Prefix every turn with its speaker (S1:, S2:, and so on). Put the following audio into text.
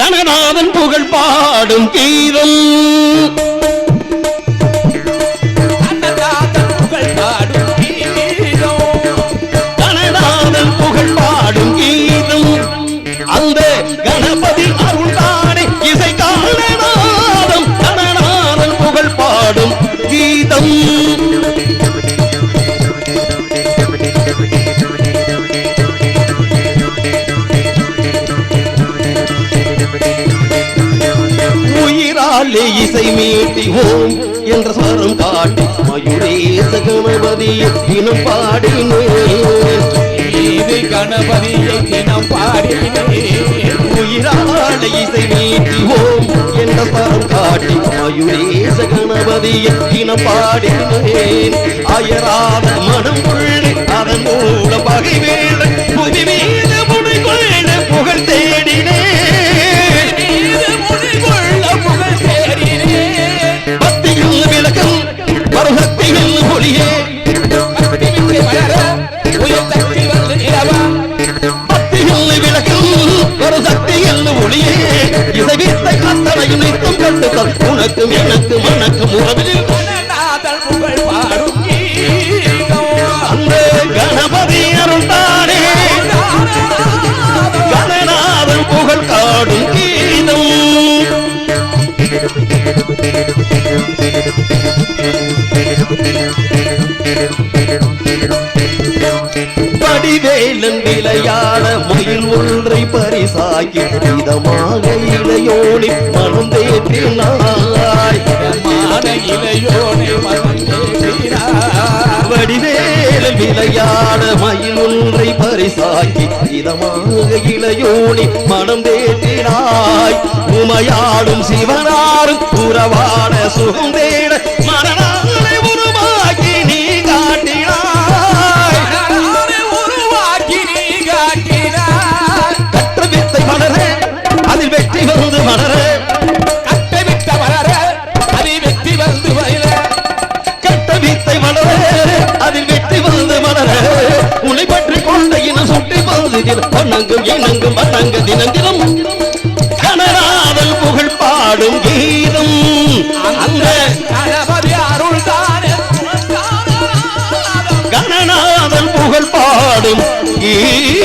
S1: கணநாதன் புகழ் பாடும் கீதம். கணநாதன் புகழ் பாடும் கீதம். அந்த கணபதி அருள்தானே இசை காணநாதம் கணநாதன் புகழ் பாடும் கீதம். உயிராலே இசை மீட்டி ஓம் என்ற ஸ்வரம் காட்டி மயுரேச கணபதி தினம் பாடினேன்.
S2: கணபதியை தினம் பாடினேன்.
S1: உயிரால இசை ஓம் என்ற ஸ்வரம் காட்டி மயுரேச கணபதி தினம் பாடினேன். அயராத சக்தியில் ஒளியே. இசைவித்த கத்தனையும் நித்தம் கண்டுதல் உனக்கும் எனக்கும் மனக்கும் உறவில் படிவேலன் விளையாட மயில் ஒன்றை பரிசாக்கி இதமாக இளையோனி மனம் தேற்றினாய்
S2: மான இளையோனை மனம்
S1: வடிவேலன் விளையாட மயில் ஒன்றை பரிசாக்கி இதமாக இளையோனி மனம் தேற்றினாய் உமையாடும் சிவனாரும் உறவாட சுகம் தேட தினம் வண்ணங்கும் இணங்கும் வண்ணங்க தினம் தினம் கனராதல் புகழ் பாடும் கீதம். அந்த
S2: அருள்
S1: கணநாதன் புகழ் பாடும் கீதம்.